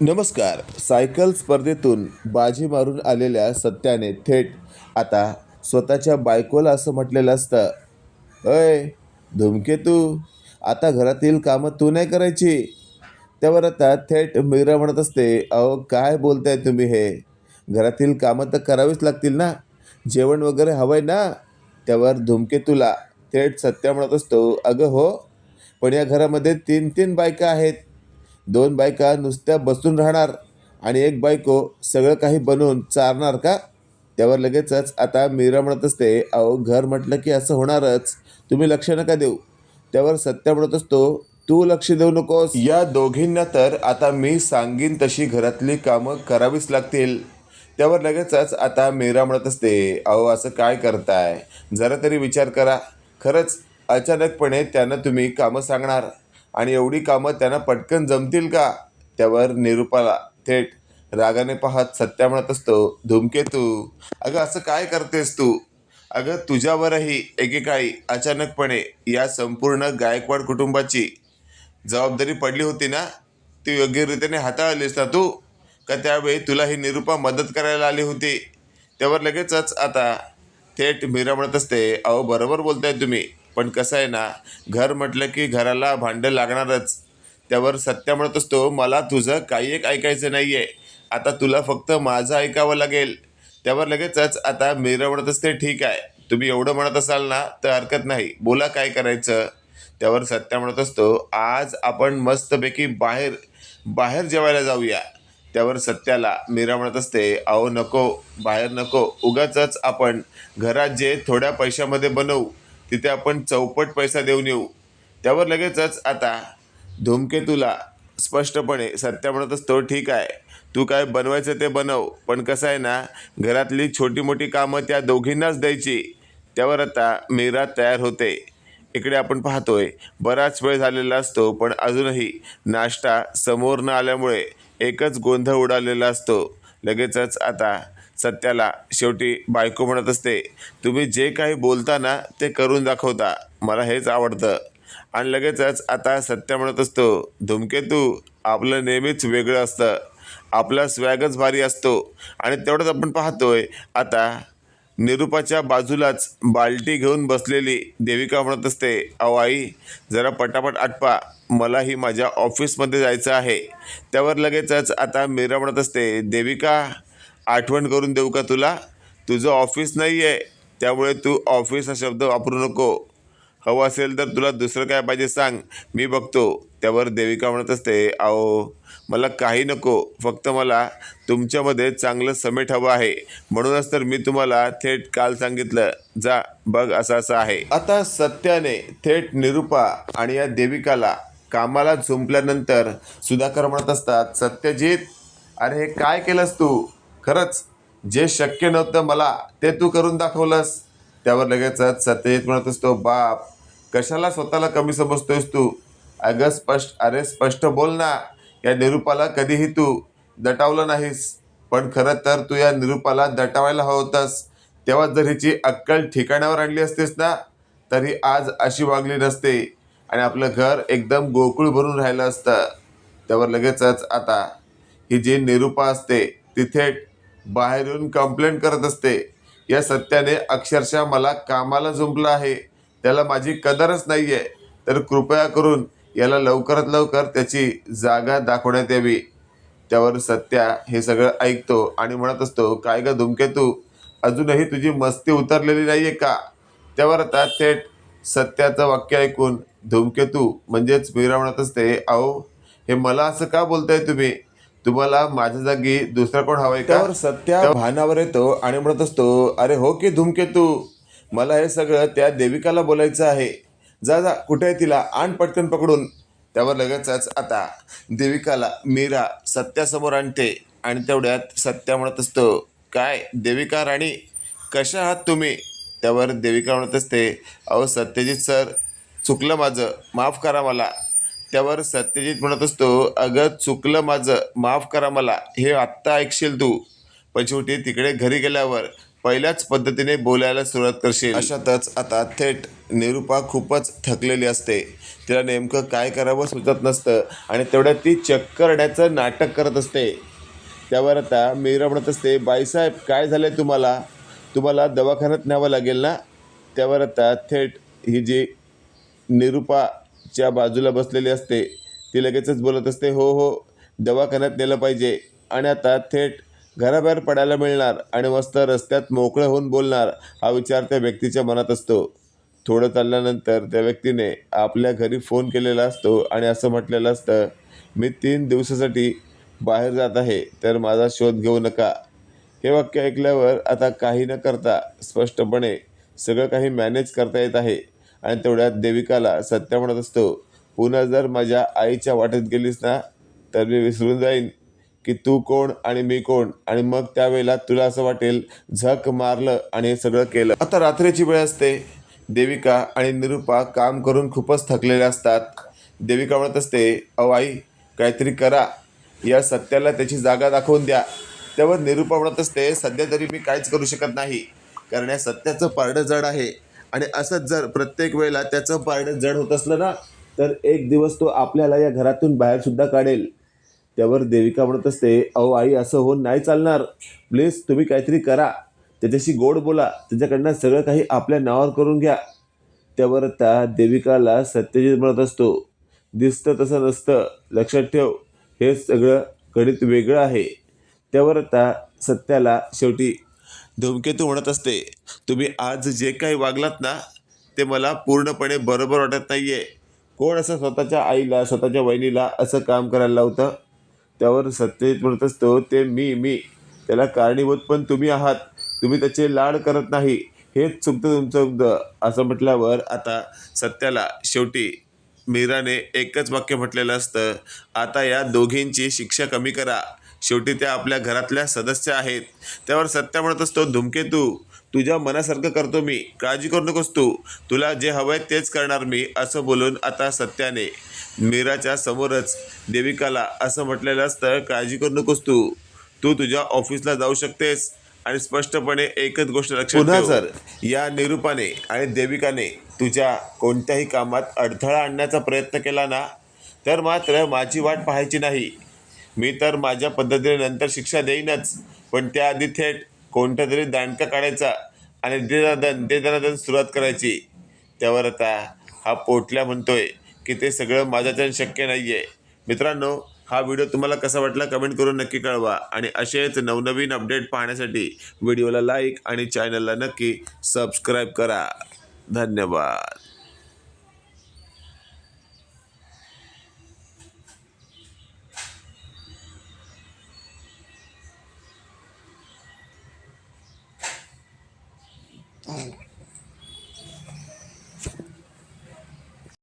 नमस्कार. सायकल स्पर्धेतून बाजी मारून आलेल्या सत्याने थेट आता स्वतःच्या बायकोला असं म्हटलेलं असतं अय धुमकेतू आता घरातील कामं तू नाही करायची. त्यावर आता थेट मीरा म्हणत असते अहो काय बोलताय तुम्ही हे? घरातील कामं तर करावीच लागतील ना? जेवण वगैरे हवंय ना? त्यावर धुमकेतूला थेट सत्या म्हणत असतो अगं हो पण या घरामध्ये तीन तीन बायका आहेत. दोन बायका नुसत्या बसून राहणार आणि एक बायको सगळं काही बनवून चारणार का? त्यावर लगेचच आता मीरा म्हणत असते अहो घर म्हटलं की असं होणारच. तुम्ही लक्ष नका देऊ. त्यावर सत्य म्हणत असतो तू लक्ष देऊ नकोस. या दोघींना तर आता मी सांगीन तशी घरातली कामं करावीच लागतील. त्यावर लगेचच आता मीरा म्हणत असते अहो असं काय करताय? जरा तरी विचार करा. खरंच अचानकपणे त्यांना तुम्ही कामं सांगणार. आणि एवढी कामं त्यांना पटकन जमतील का? त्यावर निरुपाला थेट रागाने पाहत सत्या म्हणत असतो धूमकेतू अगं असं काय करतेस तू? अगं तुझ्यावरही एकेकाळी अचानकपणे या संपूर्ण गायकवाड कुटुंबाची जबाबदारी पडली होती ना? ती योग्यरीतीने हाताळलीस ना तू? का त्यावेळी तुला ही निरुपा मदत करायला आली होती? त्यावर लगेचच आता थेट मीरा म्हणत असते अहो बरोबर बोलताय तुम्ही. पण कसं आहे ना घर म्हटलं की घराला भांडं लागणारच. त्यावर सत्या म्हणत असतो मला तुझं काही एक ऐकायचं नाही आहे आता तुला फक्त माझं ऐकावं लागेल. त्यावर लगेचच आता मीरा म्हणत असते ठीक आहे. तुम्ही एवढं म्हणत असाल ना तर हरकत नाही. बोला काय करायचं? त्यावर सत्या म्हणत असतो आज आपण मस्तपैकी बाहेर बाहेर जेवायला जाऊया. त्यावर सत्याला मीरा म्हणत असते अहो नको बाहेर नको. उगाच आपण घरात जे थोड्या पैशामध्ये बनवू तिथे आपण चौपट पैसा देऊन येऊ. त्यावर लगेचच आता धूमकेतूला स्पष्टपणे सत्या म्हणत असतो ठीक आहे. तू काय बनवायचं ते बनव. पण कसं आहे ना घरातली छोटी मोठी कामं त्या दोघींनाच द्यायची. त्यावर आता मीरा तयार होते. इकडे आपण पाहतोय बराच वेळ झालेला असतो पण अजूनही नाश्ता समोर न आल्यामुळे एकच गोंधळ उडालेला असतो. लगेचच आता सत्याला. शेवटी बायको म्हणत असते तुम्ही जे काही बोलता ना ते करून दाखवता. मला हेच आवडतं. आणि लगेचच आता सत्य म्हणत असतो धुमकेतू आपलं नेहमीच वेगळं असतं. आपला स्वॅगच भारी असतो. आणि तेवढंच आपण पाहतोय. आता निरुपाच्या बाजूलाच बाल्टी घेऊन बसलेली देविका म्हणत असते अहो आई जरा पटापट आटपा. मलाही माझ्या ऑफिसमध्ये जायचं आहे. त्यावर लगेचच आता मीरा म्हणत असते देविका आठवण करून देऊ का तुला? तुझं ऑफिस नाही आहे त्यामुळे तू ऑफिस हा शब्द वापरू नको. हवं असेल तर तुला दुसरं काय पाहिजे सांग. मी बघतो. त्यावर देविका म्हणत असते अहो मला काही नको. फक्त मला तुमच्यामध्ये चांगलं समेट हवं आहे. म्हणूनच तर मी तुम्हाला थेट काल सांगितलं. जा बघ असं असं आहे. आता सत्याने थेट निरुपा आणि या देविकाला कामाला झुंपल्यानंतर सुधाकर म्हणत असतात सत्यजित अरे हे काय केलंस तू? खरंच जे शक्य नव्हतं मला ते तू करून दाखवलंस. त्यावर लगेचच सत्यजित म्हणत असतो बाप कशाला स्वतःला कमी समजतोयस तू? अगं स्पष्ट अरे स्पष्ट बोल ना या निरूपाला कधीही तू दटावलं नाहीस. पण खरं तर तू या निरूपाला दटावायला हवं होतंस. तेव्हा जर हिची अक्कल ठिकाणावर आणली असतीस ना तरी आज अशी वागली नसते. आणि आपलं घर एकदम गोकुळ भरून राहिलं असतं. त्यावर लगेचच आता ही जी निरूपा असते ती थेट बाहेरून कंप्लेंट करत असते. या सत्याने अक्षरशः मला कामाला जुंपलं आहे. त्याला माझी कदरच नाही आहे तर कृपया करून याला लवकरात लवकर त्याची जागा दाखवण्यात यावी. त्यावर सत्या हे सगळं ऐकतो आणि म्हणत असतो काय ग धुमकेतू अजूनही तुझी मस्ती उतरलेली नाही आहे का? त्यावर आता थेट सत्याचं वाक्य ऐकून धूमकेतू म्हणजेच मीरा म्हणत असते. अहो हे मला असं का बोलताय तुम्ही? तुम्हाला माझ्या जागी दुसरा कोण हवाय का? त्यावर सत्या भानावर येतो आणि म्हणत असतो अरे हो की धूमकेतू मला हे सगळं त्या देविकाला बोलायचं आहे. जा जा कुठे आहे तिला? आण पटकन पकडून. त्यावर लगेचच आता देविकाला मीरा सत्यासमोर आणते आणि तेवढ्यात सत्या म्हणत असतो काय देविका राणी कशा आहात तुम्ही? त्यावर देविका म्हणत असते अहो सत्यजित सर चुकलं माझं. माफ करा मला. त्यावर सत्यजित म्हणत असतो अगं चुकलं माझं. माफ करा मला. हे आत्ता ऐकशील तू. पण शेवटी तिकडे घरी गेल्यावर पहिल्याच पद्धतीने बोलायला सुरुवात करशील. अशातच आता थेट निरुपा खूपच थकलेली असते. तिला नेमकं काय करावं सुचत नसतं आणि तेवढ्यात ती चक्करण्याचं नाटक करत असते. त्यावर आता मीरा म्हणत असते बाईसाहेब काय झालं आहे तुम्हाला? तुम्हाला दवाखान्यात न्यावं लागेल ना? त्यावर आता थेट ही जी च्या बाजूला बसलेली असते. ती लगेचच बोलत असते हो हो दवाखान्यात नेलं पाहिजे. आणि आता थेट घराबाहेर पडायला मिळणार आणि मस्त रस्त्यात मोकळं होऊन बोलणार हा विचार त्या व्यक्तीच्या मनात असतो. थोडं चालल्यानंतर त्या व्यक्तीने आपल्या घरी फोन केलेला असतो आणि असं म्हटलेलं असतं मी तीन दिवसासाठी बाहेर जात आहे तर माझा शोध घेऊ नका. हे वाक्य ऐकल्यावर आता काही न करता स्पष्टपणे सगळं काही मॅनेज करता येत आहे. आणि तेवढ्यात देविकाला सत्य म्हणत असतो पुन्हा जर माझ्या आईच्या वाटेत गेलीस ना तर मी विसरून जाईन की तू कोण आणि मी कोण. आणि मग त्यावेळेला तुला असं वाटेल झक मारलं आणि हे सगळं केलं. आता रात्रीची वेळ असते. देविका आणि निरुपा काम करून खूपच थकलेल्या असतात. देविका म्हणत असते अहो आई काहीतरी करा. या सत्याला त्याची जागा दाखवून द्या. त्यावर निरुपा म्हणत असते सध्या तरी मी काहीच करू शकत नाही कारण या सत्याचं पारडं जड आहे. आणि असंच जर प्रत्येक वेळेला त्याचं पारडं जड होत असलं ना तर एक दिवस तो आपल्याला या घरातून बाहेर सुद्धा काढेल. त्यावर देविका म्हणत असते अहो आई असं होऊन नाही चालणार. प्लीज तुम्ही काहीतरी करा. त्याच्याशी गोड बोला. त्याच्याकडनं सगळं काही आपल्या नावावर करून घ्या. त्यावर त्या देविकाला सत्यजित म्हणत असतो दिसतं तसं नसतं. लक्षात ठेव. हे सगळं गणित वेगळं आहे. त्यावर आता सत्याला शेवटी धूमकेतू म्हणत असते तुम्ही आज जे काही वागलात ना ते मला पूर्णपणे बरोबर वाटत नाही आहे कोण असं स्वतःच्या आईला स्वतःच्या वहिनीला असं काम करायला लावतं? त्यावर सत्यजित म्हणत असतो ते मी मी. त्याला कारणीभूत पण तुम्ही आहात. तुम्ही त्याचे लाड करत नाही. हेच चुकतं तुमचं उगतं असं म्हटल्यावर आता सत्याला शेवटी मीराने एकच वाक्य म्हटलेलं असतं आता या दोघींची शिक्षा कमी करा. शेवटी त्या आपल्या घरातल्या सदस्य आहेत. त्यावर सत्य म्हणत असतो धुमकेतू तुझ्या मनासारखं करतो मी काळजी करू नकोस तू तुला जे हवं आहे तेच करणार मी असं बोलून आता सत्याने मीराच्या समोरच देविकाला असं म्हटलेलं असतं काळजी करू नकोस तू तू तुझ्या ऑफिसला जाऊ शकतेस आणि स्पष्टपणे एकच गोष्ट लक्षात पुन्हा जर या निरूपाने आणि देविकाने तुझ्या कोणत्याही कामात अडथळा आणण्याचा प्रयत्न केला ना तर मात्र माझी वाट पाहायची नाही. मी तर माझ्या पद्धतीने नंतर शिक्षा देईनच पण त्याआधी थेट कोणता तरी दांडका काढायचा आणि दे दे सुरुवात करायची. त्यावर आता हा पोटल्या म्हणतोय की ते सगळं माझ्याच्याने शक्य नाही आहे मित्रांनो हा व्हिडिओ तुम्हाला कसा वाटला कमेंट करून नक्की कळवा आणि असेच नवनवीन अपडेट पाहण्यासाठी व्हिडिओला लाईक आणि चॅनलला नक्की सबस्क्राईब करा. धन्यवाद.